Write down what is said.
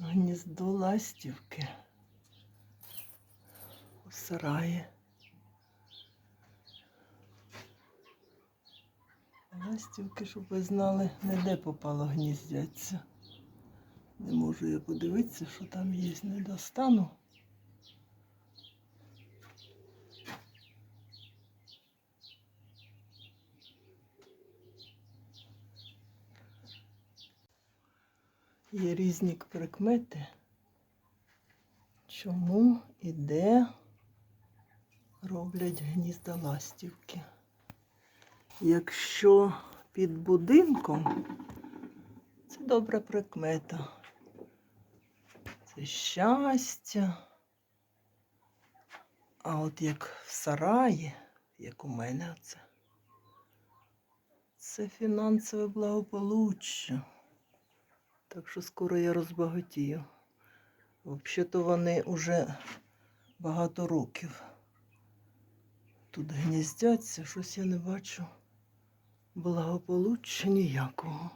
Гніздо ластівки. У сараї. Ластівки, щоб ви знали, не де попало гніздяться. Не можу я подивитися, що там є, не достану. Є різні прикмети, чому і де роблять гнізда ластівки. Якщо під будинком, це добра прикмета. Це щастя. А от як в сараї, як у мене це, це фінансове благополуччя. Так що скоро я розбагатію. Взагалі-то вони вже багато років тут гніздяться, щось я не бачу благополуччя ніякого.